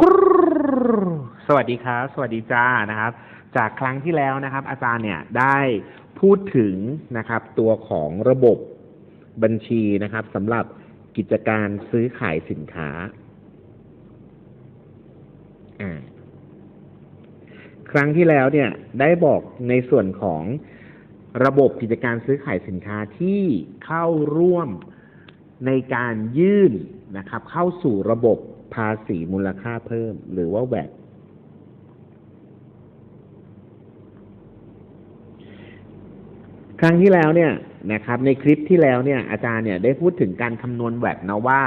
กรูสวัสดีครับ สวัสดีจ้านะครับ จากครั้งที่แล้วนะครับ อาจารย์เนี่ยได้พูดถึงนะครับ ตัวของระบบบัญชีนะครับสำหรับกิจการซื้อขายสินค้าครั้งที่แล้วเนี่ยได้บอกในส่วนของระบบกิจการซื้อขายสินค้าที่เข้าร่วมในการยื่นนะครับ เข้าสู่ระบบ ภาษีมูลค่าเพิ่ม หรือว่าแวดครั้งที่แล้วเนี่ยนะครับ ในคลิปที่แล้วเนี่ยอาจารย์เนี่ยได้พูดถึงการคำนวณแวดนะว่า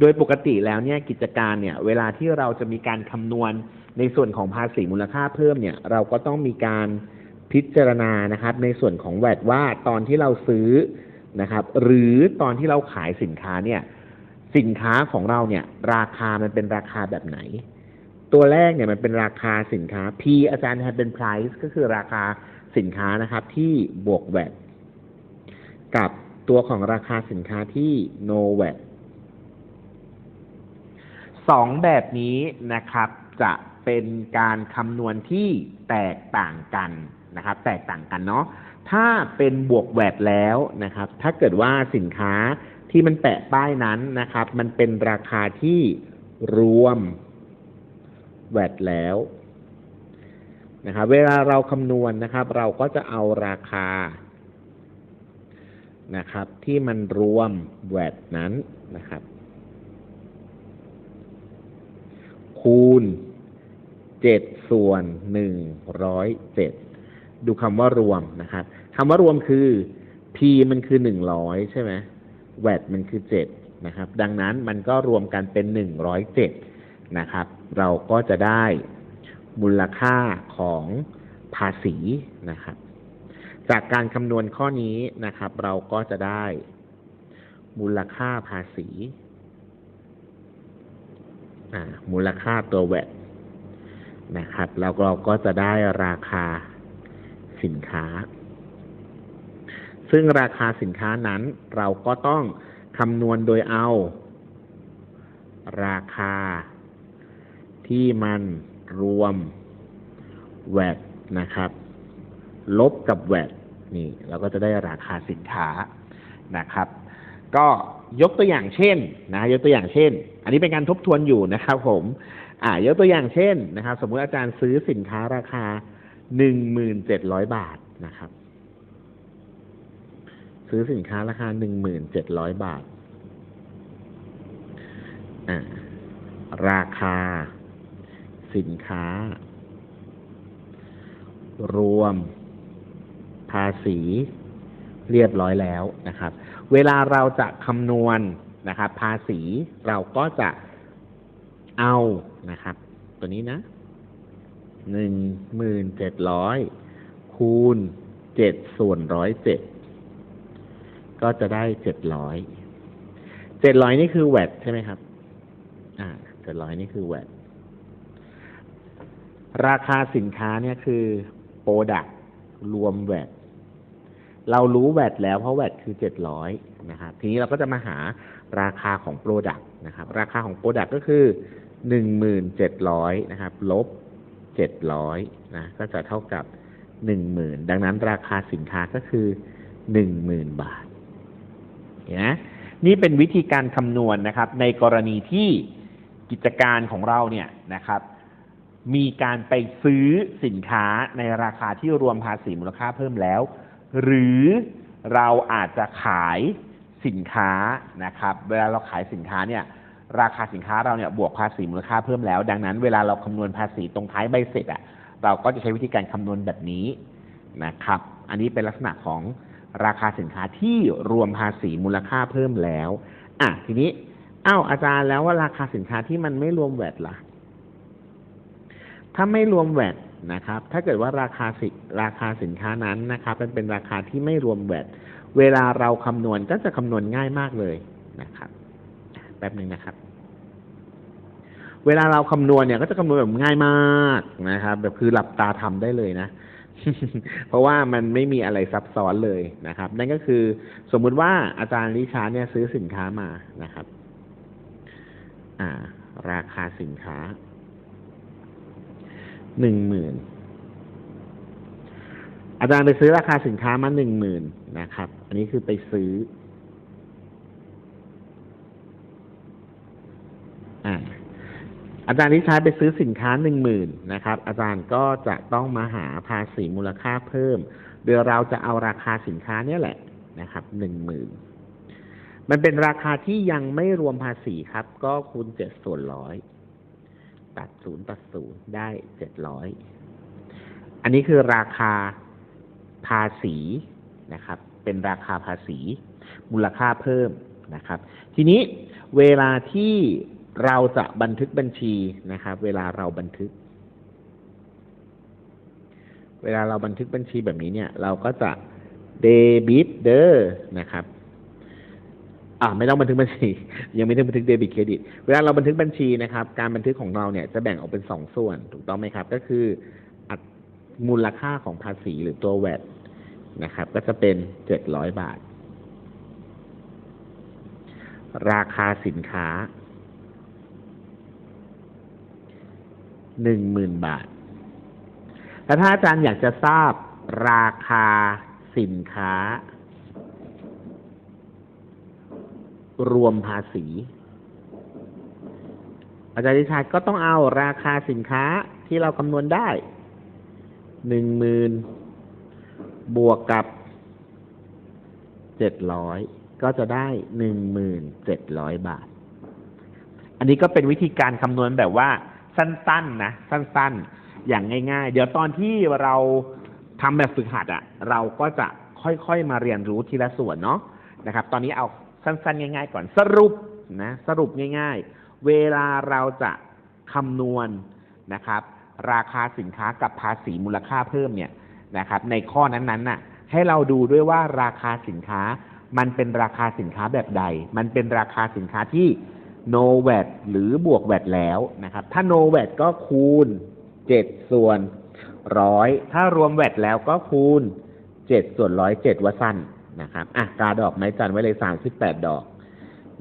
โดยปกติแล้วเนี่ยกิจการเนี่ยเวลาที่เราจะมีการคำนวณในส่วนของภาษีมูลค่าเพิ่มเนี่ย เราก็ต้องมีการพิจารณานะครับ ในส่วนของแวดว่าตอนที่เราซื้อนะครับ หรือตอนที่เราขายสินค้าเนี่ย สินค้าของเราเนี่ย ราคามันเป็นราคาแบบไหน ตัวแรกเนี่ยมันเป็นราคาสินค้า P อาจารย์ทำเป็น price ก็คือราคาสินค้านะครับ ที่บวกแวดกับตัวของราคาสินค้าที่ no VAT สองแบบนี้นะครับจะเป็นการคำนวณที่แตกต่างกันนะครับ แตกต่างกันเนาะถ้าเป็นบวกแวดแล้วนะครับ ถ้าเกิดว่าสินค้า ที่มันแปะป้ายนั้นนะครับ มันเป็นราคาที่รวมแวดแล้วนะครับเวลาเราคำนวณนะครับ เราก็จะเอาราคานะครับ ที่มันรวมแวดนั้นนะครับ คูณเจ็ดส่วนหนึ่งร้อยเจ็ดดูคำว่ารวมนะครับคำว่ารวมคือ p มันคือหนึ่งร้อยใช่ไหม แวดมันคือเจ็ดนะครับ ดังนั้นมันก็รวมกันเป็นหนึ่งร้อยเจ็ดนะครับ เราก็จะได้มูลค่าของภาษีนะครับ จากการคำนวณข้อนี้นะครับ เราก็จะได้มูลค่าภาษีมูลค่าตัวแวดนะครับ แล้วเราก็จะได้ราคาสินค้า ซึ่งราคาสินค้านั้นเราก็ต้องคำนวณโดยเอา ราคา ที่มันรวมแวดนะครับ ลบกับแวดนี่เราก็จะได้ราคาสินค้านะครับ ก็ยกตัวอย่างเช่นนะยกตัวอย่างเช่น อันนี้เป็นการทบทวนอยู่นะครับผม อ่ายกตัวอย่างเช่นนะครับ สมมุติอาจารย์ซื้อสินค้าราคาหนึ่งหมื่นเจ็ดร้อยบาทนะครับ ซื้อสินค้าราคาหนึ่งหมื่นเจ็ดร้อยบาท อ่า ราคา สินค้า รวม ภาษี เรียบร้อยแล้วนะครับ เวลาเราจะคำนวณนะครับ ภาษีเราก็จะเอานะครับ ตัวนี้นะหนึ่งหมื่นเจ็ดร้อยคูณเจ็ดส่วนร้อยเจ็ด ก็จะได้เจ็ดร้อยเจ็ดร้อยนี่คือแวดใช่ไหมครับ อ่าเจ็ดร้อยนี่คือแวดราคาสินค้าเนี่ยคือโปรดักรวมแวดเรารู้แวดแล้วเพราะแวดคือเจ็ดร้อยนะครับทีนี้เราก็จะมาหาราคาของโปรดักนะครับ ราคาของโปรดักก็คือหนึ่งหมื่นเจ็ดร้อยนะครับ ลบเจ็ดร้อยนะ ก็จะเท่ากับหนึ่งหมื่นดังนั้นราคาสินค้าก็คือหนึ่งหมื่นบาท นไหมนี่เป็นวิธีการคำนวณนะครับ ในกรณีที่กิจการของเราเนี่ยนะครับ มีการไปซื้อสินค้าในราคาที่รวมภาษีมูลค่าเพิ่มแล้ว หรือเราอาจจะขายสินค้านะครับ เวลาเราขายสินค้าเนี่ย ราคาสินค้าเราเนี่ยบวกภาษีมูลค่าเพิ่มแล้ว ดังนั้นเวลาเราคำนวณภาษีตรงท้ายใบเสร็จอะเราก็จะใช้วิธีการคำนวณแบบนี้นะครับ อันนี้เป็นลักษณะของ ราคาสินค้าที่รวมภาษีมูลค่าเพิ่มแล้ว อะทีนี้อ้าวอาจารย์แล้วว่าราคาสินค้าที่มันไม่รวมแวดล่ะ ถ้าไม่รวมแวดนะครับ ถ้าเกิดว่าราคาสิราคาสินค้านั้นนะครับมันเป็นราคาที่ไม่รวมแวดเวลาเราคำนวณก็จะคำนวณง่ายมากเลยนะครับ แป๊บหนึ่งนะครับ เวลาเราคำนวณเนี่ยก็จะคำนวณแบบง่ายมากนะครับ แบบคือหลับตาทำได้เลยนะ เพราะว่ามันไม่มีอะไรซับซ้อนเลยนะครับ นั่นก็คือสมมุติว่าอาจารย์ลิชาเนี่ยซื้อสินค้ามานะครับ อ่า ราคาสินค้าหนึ่งหมื่นอาจารย์ไปซื้อราคาสินค้ามาหนึ่งหมื่นนะครับ อันนี้คือไปซื้อ อ่า อาจารย์ที่ใช้ไปซื้อสินค้าหนึ่งหมื่นนะครับ อาจารย์ก็จะต้องมาหาภาษีมูลค่าเพิ่มโดยเราจะเอาราคาสินค้าเนี่ยแหละนะครับหนึ่งหมื่นมันเป็นราคาที่ยังไม่รวมภาษีครับ ก็คูณเจ็ดส่วนร้อยตัดศูนย์ตัดศูนย์ได้เจ็ดร้อยอันนี้คือราคาภาษีนะครับ เป็นราคาภาษี มูลค่าเพิ่มนะครับ ทีนี้เวลาที่ เราจะบันทึกบัญชีนะครับ เวลาเราบันทึก เวลาเราบันทึกบัญชีแบบนี้เนี่ย เราก็จะเดบิตเดอร์นะครับอ่าไม่ต้องบันทึกบัญชี ยังไม่ได้บันทึกเดบิตเครดิต เวลาเราบันทึกบัญชีนะครับ การบันทึกของเราเนี่ยจะแบ่งออกเป็นสองส่วน ถูกต้องไหมครับ ก็คืออัตมูลค่าของภาษีหรือตัวแวดนะครับ ก็จะเป็นเจ็ดร้อยบาท ราคาสินค้า หนึ่งหมื่นบาทแล้วถ้าอาจารย์อยากจะทราบราคาสินค้า รวมภาษี อาจารย์ดิชาก็ต้องเอาราคาสินค้าที่เราคำนวณได้หนึ่งหมื่นบวกกับเจ็ดร้อยก็จะได้หนึ่งหมื่นเจ็ดร้อยบาท อันนี้ก็เป็นวิธีการคำนวณแบบว่า สั้นๆนะสั้นๆ อย่างง่าย ๆ เดี๋ยวตอนที่เราทำแบบฝึกหัดอะ่ะ เราก็จะค่อยๆมาเรียนรู้ทีละส่วนเนาะนะครับ ตอนนี้เอาสั้นๆ ง่าย ๆ ก่อนสรุปนะสรุปง่าย ๆ เวลาเราจะคำนวณนะครับ ราคาสินค้ากับภาษีมูลค่าเพิ่มเนี่ยนะครับ ในข้อนั้นๆน่ะ ให้เราดูด้วยว่าราคาสินค้า มันเป็นราคาสินค้าแบบใด มันเป็นราคาสินค้าที่ no VAT หรือบวก VAT แล้วนะครับ ถ้า no VAT ก็คูณ 7 ส่วนร้อยถ้ารวม VAT แล้วก็คูณ 7 ส่วนร้อยเจ็ดว่าสั้นนะครับอะกาดอกไม้จันไว้เลย 38 ดอก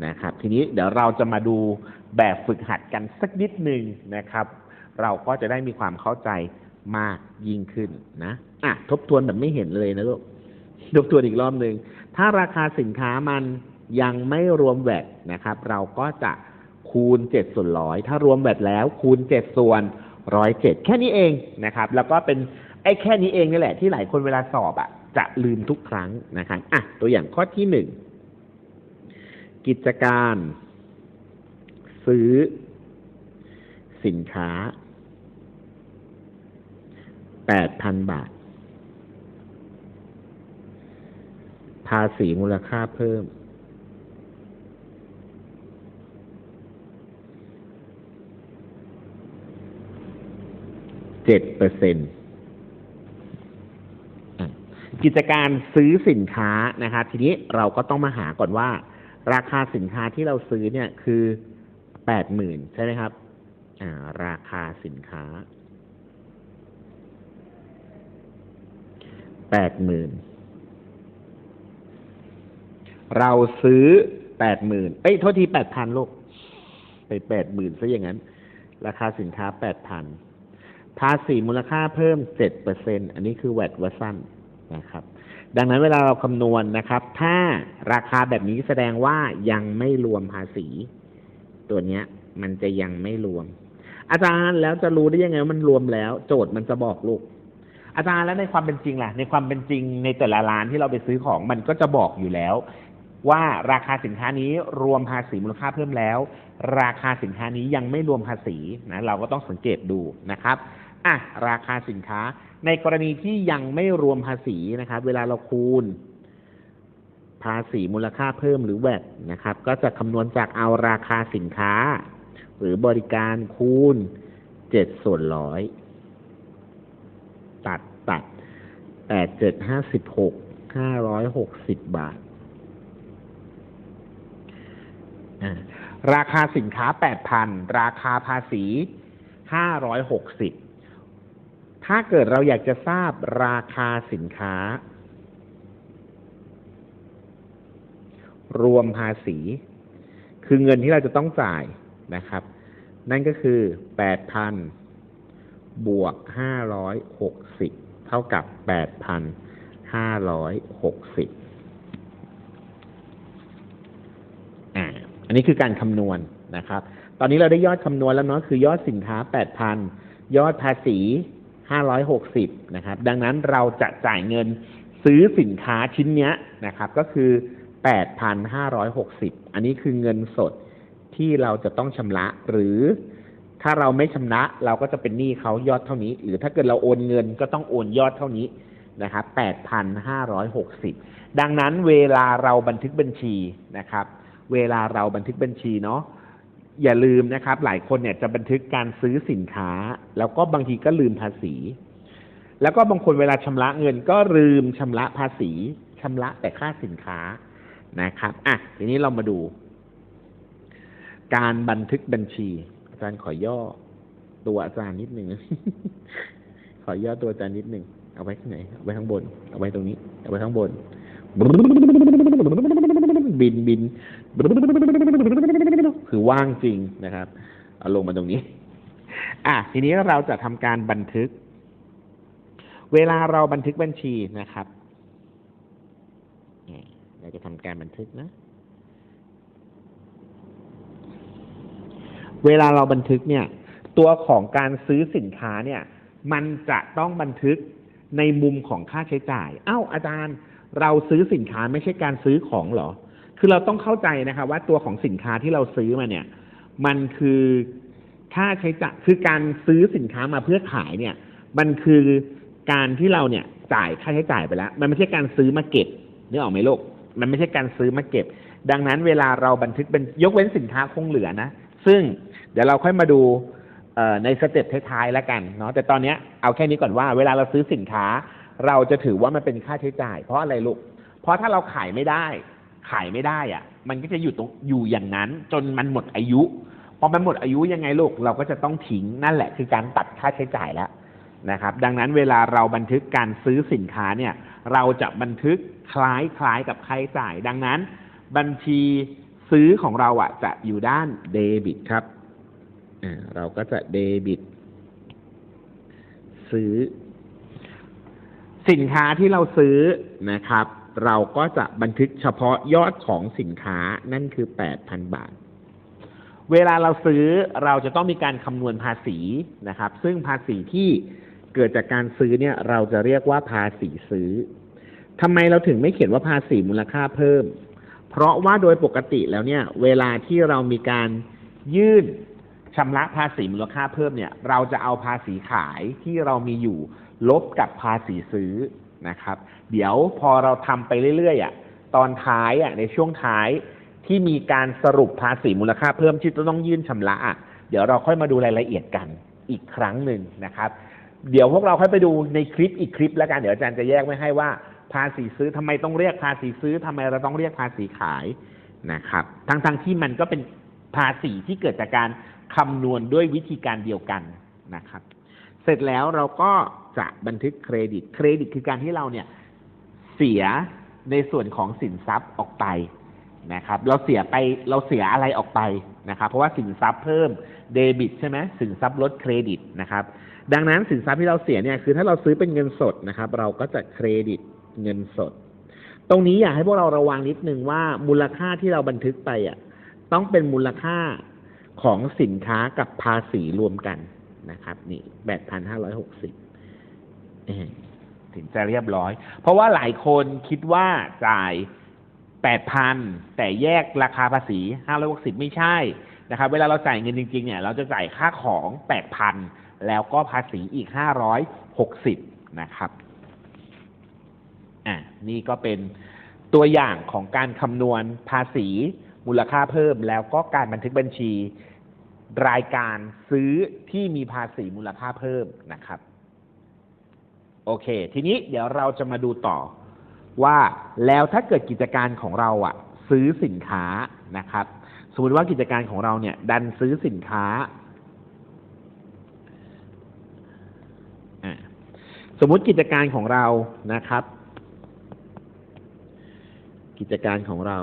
นะครับ ทีนี้เดี๋ยวเราจะมาดูแบบฝึกหัดกันสักนิดหนึ่งนะครับ เราก็จะได้มีความเข้าใจมากยิ่งขึ้นนะอะทบทวนแบบไม่เห็นเลยนะลูกทบทวนอีกรอบหนึ่งถ้าราคาสินค้ามัน ยังไม่รวมแวดนะครับ เราก็จะคูณเจ็ดส่วนร้อยถ้ารวมแวดแล้วคูณเจ็ดส่วนร้อยเจ็ดแค่นี้เองนะครับ แล้วก็เป็นไอ้แค่นี้เองนี่แหละ ที่หลายคนเวลาสอบอะ จะลืมทุกครั้งนะครับอะตัวอย่างข้อที่หนึ่งกิจการ ซื้อ สินค้าแปดพันบาท ภาษีมูลค่าเพิ่ม เจ็ดเปอร์เซ็นกิจการซื้อสินค้านะครับทีนี้เราก็ต้องมาหาก่อนว่า ราคาสินค้าที่เราซื้อเนี่ยคือแปดหมื่นใช่ไหมครับ อ่า ราคาสินค้าแปดหมื่นเราซื้อแปดหมื่นเอ้ยโทษทีแปดพันลูกไปแปดหมื่นซะอย่างนั้น ราคาสินค้าแปดพัน ภาษีมูลค่าเพิ่มเจ็ดเปอร์เซ็นอันนี้คือแวดวัสั้นนะครับ ดังนั้นเวลาเราคำนวณนะครับ ถ้าราคาแบบนี้แสดงว่ายังไม่รวมภาษี ตัวเนี้ย มันจะยังไม่รวม อาจารย์แล้วจะรู้ได้ยังไงว่ามันรวมแล้ว โจทย์มันจะบอกลูก อาจารย์แล้วในความเป็นจริงล่ะ ในความเป็นจริงในแต่ละร้านที่เราไปซื้อของมันก็จะบอกอยู่แล้ว ว่าราคาสินค้านี้รวมภาษีมูลค่าเพิ่มแล้ว ราคาสินค้านี้ยังไม่รวมภาษีนะเราก็ต้องสังเกตดูนะครับ อะราคาสินค้า ในกรณีที่ยังไม่รวมภาษีนะครับ เวลาเราคูณ ภาษีมูลค่าเพิ่มหรือแวดนะครับ ก็จะคำนวณจากเอาราคาสินค้า หรือบริการคูณเจ็ดส่วนร้อยตัดตัดแปดเจ็ดห้าสิบหกห้าร้อยหกสิบบาทราคาสินค้าแปดพันราคาภาษีห้าร้อยหกสิบ ถ้าเกิดเราอยากจะทราบราคาสินค้า รวมภาษี คือเงินที่เราจะต้องจ่ายนะครับ นั่นก็คือแปดพันบวกห้าร้อยหกสิบเท่ากับแปดพันห้าร้อยหกสิบอ่า อันนี้คือการคำนวณนะครับ ตอนนี้เราได้ยอดคำนวณแล้วเนาะคือยอดสินค้าแปดพันยอดภาษี ห้าร้อยหกสิบนะครับ ดังนั้นเราจะจ่ายเงินซื้อสินค้าชิ้นเนี้ยนะครับ ก็คือแปดพันห้าร้อยหกสิบอันนี้คือเงินสดที่เราจะต้องชำระ หรือถ้าเราไม่ชำระเราก็จะเป็นหนี้เขายอดเท่านี้ หรือถ้าเกิดเราโอนเงินก็ต้องโอนยอดเท่านี้นะครับแปดพันห้าร้อยหกสิบดังนั้นเวลาเราบันทึกบัญชีนะครับ เวลาเราบันทึกบัญชีเนาะ อย่าลืมนะครับ หลายคนเนี่ยจะบันทึกการซื้อสินค้า แล้วก็บางทีก็ลืมภาษี แล้วก็บางคนเวลาชำระเงินก็ลืมชำระภาษีชำระแต่ค่าสินค้านะครับอะทีนี้เรามาดู การบันทึกบัญชี อาจารย์ขอย่อ ตัวอาจารย์นิดหนึ่งขอย่อตัวอาจารย์นิดหนึ่งเอาไว้ที่ไหนเอาไว้ข้างบน เอาไว้ตรงนี้ เอาไว้ข้างบน บินบินคือว่างจริงนะครับเอาลงมาตรงนี้ อะทีนี้เราจะทำการบันทึก เวลาเราบันทึกบัญชีนะครับเราจะทำการบันทึกนะ เวลาเราบันทึกเนี่ย ตัวของการซื้อสินค้าเนี่ย มันจะต้องบันทึกในมุมของค่าใช้จ่ายเอ้าอาจารย์ เราซื้อสินค้าไม่ใช่การซื้อของเหรอ คือเราต้องเข้าใจนะครับว่าตัวของสินค้าที่เราซื้อมาเนี่ย มันคือค่าใช้จ่ายคือการซื้อสินค้ามาเพื่อขายเนี่ย มันคือการที่เราเนี่ยจ่ายค่าใช้จ่ายไปแล้ว มันไม่ใช่การซื้อมาเก็บนึกออกไหมลูกมันไม่ใช่การซื้อมาเก็บ ดังนั้นเวลาเราบันทึกเป็นยกเว้นสินค้าคงเหลือนะ ซึ่งเดี๋ยวเราค่อยมาดูในสเต็ปท้ายๆแล้วกันเนาะแต่ตอนนี้เอาแค่นี้ก่อนว่า เวลาเราซื้อสินค้า เราจะถือว่ามันเป็นค่าใช้จ่าย เพราะอะไรลูก เพราะถ้าเราขายไม่ได้ ขายไม่ได้อะมันก็จะอยู่ตรงอยู่อย่างนั้น จนมันหมดอายุพอมันหมดอายุยังไงลูกเราก็จะต้องทิ้งนั่นแหละ คือการตัดค่าใช้จ่ายแล้วนะครับ ดังนั้นเวลาเราบันทึกการซื้อสินค้าเนี่ย เราจะบันทึกคล้ายคล้ายกับค่าใช้จ่าย ดังนั้น บัญชีซื้อของเราอะ จะอยู่ด้านเดบิตครับเราก็จะเดบิต ซื้อ สินค้าที่เราซื้อนะครับ เราก็จะบันทึกเฉพาะยอดของสินค้านั่นคือ8,000บาท เวลาเราซื้อเราจะต้องมีการคำนวณภาษีนะครับ ซึ่งภาษีที่เกิดจากการซื้อเนี่ย เราจะเรียกว่าภาษีซื้อทำไมเราถึงไม่เขียนว่าภาษีมูลค่าเพิ่ม เพราะว่าโดยปกติแล้วเนี่ย เวลาที่เรามีการยื่นชำระภาษีมูลค่าเพิ่มเนี่ย เราจะเอาภาษีขายที่เรามีอยู่ลบกับภาษีซื้อ นะครับ เดี๋ยวพอเราทำไปเรื่อยๆอะตอนท้ายอะในช่วงท้ายที่มีการสรุปภาษีมูลค่าเพิ่มที่จะต้องยื่นชำระอะเดี๋ยวเราค่อยมาดูรายละเอียดกันอีกครั้งหนึ่งนะครับ เดี๋ยวพวกเราค่อยไปดูในคลิปอีกคลิปแล้วกัน เดี๋ยวอาจารย์จะแยกไว้ให้ว่าภาษีซื้อทำไมต้องเรียกภาษีซื้อทำไมเราต้องเรียกภาษีขายนะครับ ทั้งๆที่มันก็เป็นภาษีที่เกิดจากการคำนวณด้วยวิธีการเดียวกันนะครับ เสร็จแล้วเราก็ จะบันทึกเครดิต เครดิตคือการที่เราเนี่ยเสียในส่วนของสินทรัพย์ออกไปนะครับ เราเสียไปเราเสียอะไรออกไปนะครับ เพราะว่าสินทรัพย์เพิ่มเดบิตใช่ไหมสินทรัพย์ลดเครดิตนะครับ ดังนั้นสินทรัพย์ที่เราเสียเนี่ยคือถ้าเราซื้อเป็นเงินสดนะครับ เราก็จะเครดิตเงินสด ตรงนี้อยากให้พวกเราระวังนิดนึงว่ามูลค่าที่เราบันทึกไปอะต้องเป็นมูลค่าของสินค้ากับภาษีรวมกันนะครับ นี่แปดพันห้าร้อยหกสิบ ถึงจะเรียบร้อย เพราะว่าหลายคนคิดว่าจ่ายแปดพันแต่แยกราคาภาษีห้าร้อยหกสิบไม่ใช่นะครับ เวลาเราจ่ายเงินจริง ๆ เนี่ย เราจะจ่ายค่าของแปดพันแล้วก็ภาษีอีกห้าร้อยหกสิบนะครับอะนี่ก็เป็นตัวอย่างของการคำนวณภาษีมูลค่าเพิ่ม แล้วก็การบันทึกบัญชี รายการซื้อที่มีภาษีมูลค่าเพิ่มนะครับ โอเค ทีนี้เดี๋ยวเราจะมาดูต่อ ว่าแล้วถ้าเกิดกิจการของเราอะ ซื้อสินค้านะครับ สมมติว่ากิจการของเราเนี่ย ดันซื้อสินค้าสมมติกิจการของเรานะครับ กิจการของเรา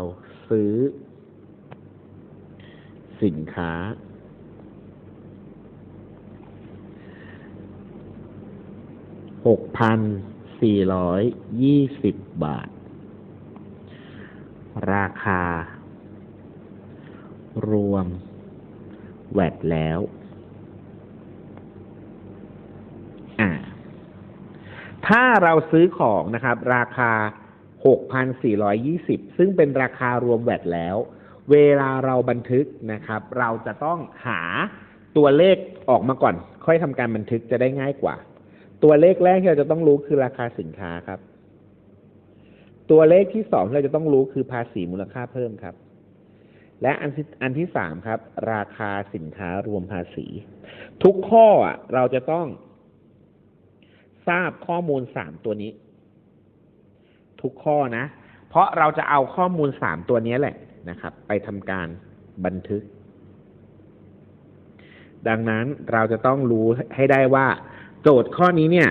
ซื้อสินค้า หกพันสี่ร้อยยี่สิบบาท ราคา รวม แวดแล้ว อ่า ถ้าเราซื้อของนะครับ ราคา6,420ซึ่งเป็นราคารวมแวดแล้ว เวลาเราบันทึกนะครับ เราจะต้องหาตัวเลขออกมาก่อน ค่อยทำการบันทึกจะได้ง่ายกว่า ตัวเลขแรกที่เราจะต้องรู้คือราคาสินค้าครับ ตัวเลขที่สองที่เราจะต้องรู้คือภาษีมูลค่าเพิ่มครับ และอันที่อันที่สามครับ ราคาสินค้ารวมภาษี ทุกข้อเราจะต้อง ทราบข้อมูลสามตัวนี้ ทุกข้อนะ เพราะเราจะเอาข้อมูลสามตัวนี้แหละนะครับ ไปทำการบันทึก ดังนั้นเราจะต้องรู้ให้ได้ว่า โจทย์ข้อนี้เนี่ย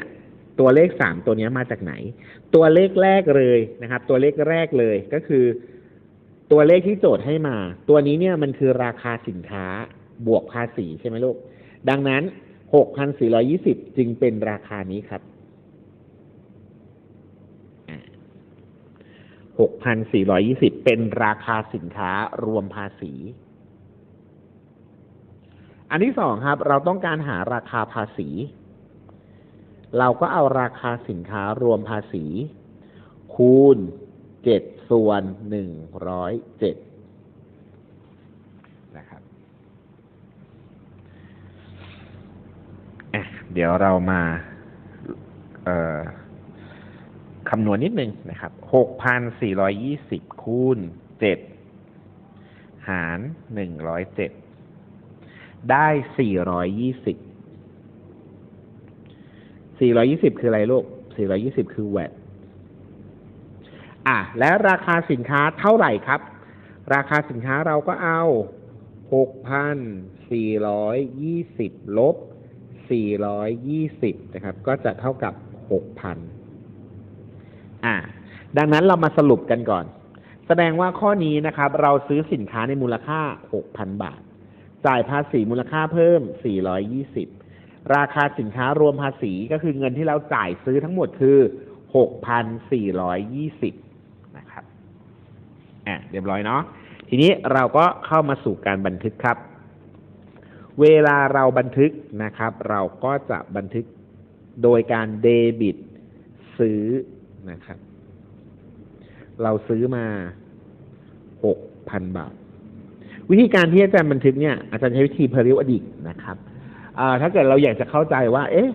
ตัวเลขสามตัวนี้มาจากไหน ตัวเลขแรกเลยนะครับ ตัวเลขแรกเลยก็คือ ตัวเลขที่โจทย์ให้มา ตัวนี้เนี่ยมันคือราคาสินค้าบวกภาษีใช่ไหมลูก ดังนั้นหกพันสี่ร้อยี่สิบจึงเป็นราคานี้ครับหกพันสี่ร้อยี่สิบเป็นราคาสินค้ารวมภาษีอันที่สองครับ เราต้องการหาราคาภาษี เราก็เอาราคาสินค้ารวมภาษี คูณเจ็ดส่วนหนึ่งร้อยเจ็ดนะครับเดี๋ยวเรามาคำนวณนิดนึงนะครับหกพันสี่ร้อยยี่สิบคูณเจ็ดหารหนึ่งร้อยเจ็ดได้สี่ร้อยยี่สิบ 420 คืออะไรลูก 420 คือแวดอะ แล้วราคาสินค้าเท่าไหร่ครับ ราคาสินค้าเราก็เอา 6,420 ลบ 420 นะครับ ก็จะเท่ากับ 6,000 อะ ดังนั้นเรามาสรุปกันก่อน แสดงว่าข้อนี้นะครับ เราซื้อสินค้าในมูลค่า 6,000 บาท จ่ายภาษีมูลค่าเพิ่ม 420 ราคาสินค้ารวมภาษีก็คือเงินที่เราจ่ายซื้อทั้งหมดคือ 6,420 นะครับ อะ เรียบร้อยเนาะ ทีนี้เราก็เข้ามาสู่การบันทึกครับ เวลาเราบันทึกนะครับ เราก็จะบันทึกโดยการเดบิตซื้อนะครับ เราซื้อมา6,000บาท วิธีการที่อาจารย์บันทึกเนี่ย อาจารย์ใช้วิธี periodic นะครับ ถ้าเกิดเราอยากจะเข้าใจว่า เอ๊ะ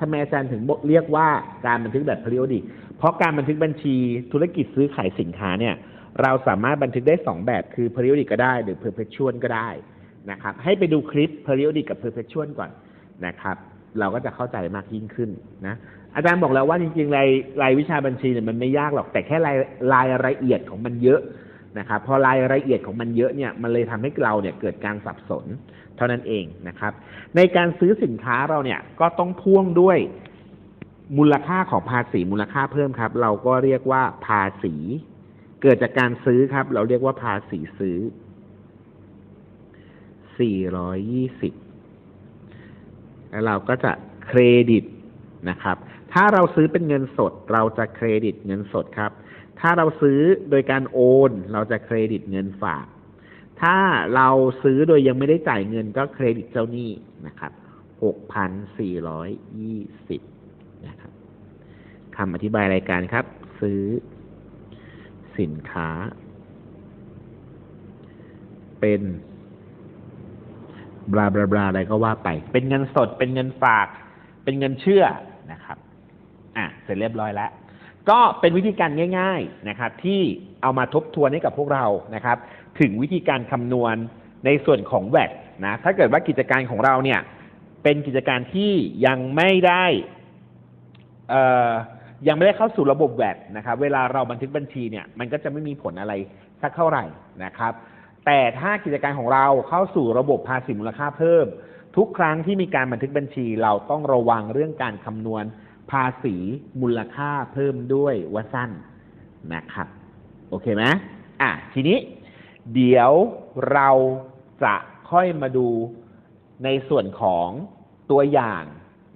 ทำไมอาจารย์ถึงเรียกว่าการบันทึกแบบ periodic เพราะการบันทึกบัญชีธุรกิจซื้อขายสินค้าเนี่ย เราสามารถบันทึกได้สองแบบคือ periodic ก็ได้หรือ perpetual ก็ได้นะครับ ให้ไปดูคลิป periodic กับ perpetual ก่อนนะครับ เราก็จะเข้าใจมากยิ่งขึ้นนะอาจารย์บอกแล้วว่าจริงๆรายรายวิชาบัญชีเนี่ยมันไม่ยากหรอกแต่แค่รายรายละเอียดของมันเยอะ นะครับพอรายละเอียดของมันเยอะเนี่ยมันเลยทำให้เราเนี่ยเกิดการสับสนเท่านั้นเองนะครับ ในการซื้อสินค้าเราเนี่ยก็ต้องพ่วงด้วยมูลค่าของภาษีมูลค่าเพิ่มครับ เราก็เรียกว่าภาษี เกิดจากการซื้อครับ เราเรียกว่าภาษีซื้อ 420 แล้วเราก็จะเครดิตนะครับ ถ้าเราซื้อเป็นเงินสด เราจะเครดิตเงินสดครับ ถ้าเราซื้อโดยการโอน เราจะเครดิตเงินฝาก ถ้าเราซื้อโดยยังไม่ได้จ่ายเงินก็เครดิตเจ้าหนี้นะครับหกพันสี่ร้อยยี่สิบนะครับคำอธิบายรายการครับ ซื้อ สินค้า เป็นบลาบลาบลาอะไรก็ว่าไป เป็นเงินสด เป็นเงินฝาก เป็นเงินเชื่อนะครับ อะ เสร็จเรียบร้อยแล้ว ก็เป็นวิธีการง่าย ๆนะครับ ที่เอามาทบทวนให้กับพวกเรานะครับ ถึงวิธีการคำนวณในส่วนของแวดนะถ้าเกิดว่ากิจการของเราเนี่ย เป็นกิจการที่ยังไม่ได้ยังไม่ได้เข้าสู่ระบบแวดนะครับ เวลาเราบันทึกบัญชีเนี่ย มันก็จะไม่มีผลอะไรสักเท่าไหร่นะครับ แต่ถ้ากิจการของเราเข้าสู่ระบบภาษีมูลค่าเพิ่ม ทุกครั้งที่มีการบันทึกบัญชี เราต้องระวังเรื่องการคำนวณ ภาษีมูลค่าเพิ่มด้วยว่าสั้นนะครับ โอเคไหมอะ ทีนี้ เดี๋ยวเราจะค่อยมาดูในส่วนของตัวอย่าง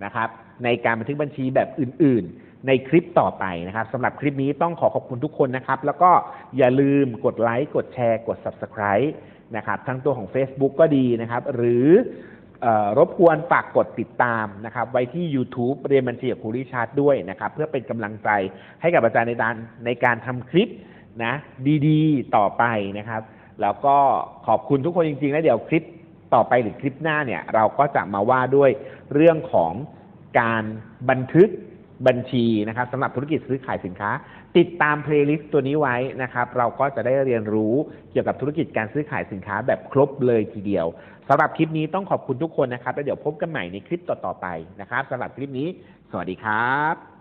นะครับ ในการบันทึกบัญชีแบบอื่น ๆ ในคลิปต่อไปนะครับสำหรับคลิปนี้ต้องขอขอบคุณทุกคนนะครับ แล้วก็อย่าลืมกดไลค์กดแชร์ กด Subscribe นะครับ ทั้งตัวของ Facebook ก็ดีนะครับ หรือเออ รบกวนฝากกดติดตามนะครับไว้ที่ YouTube เรียนบัญชีกับครูริชาร์ดด้วยนะครับ เพื่อเป็นกำลังใจให้กับอาจารย์ในการในการทำคลิปนะดีๆ ต่อไปนะครับ แล้วก็ขอบคุณทุกคนจริงๆ แล้วเดี๋ยวคลิปต่อไปหรือคลิปหน้าเนี่ย เราก็จะมาว่าด้วยเรื่องของการบันทึกบัญชีนะครับสำหรับธุรกิจซื้อขายสินค้า ติดตามเพลย์ลิสต์ตัวนี้ไว้นะครับ เราก็จะได้เรียนรู้เกี่ยวกับธุรกิจการซื้อขายสินค้าแบบครบเลยทีเดียวสำหรับคลิปนี้ต้องขอบคุณทุกคนนะครับ แล้วเดี๋ยวพบกันใหม่ในคลิปต่อๆไปนะครับสำหรับคลิปนี้ สวัสดีครับ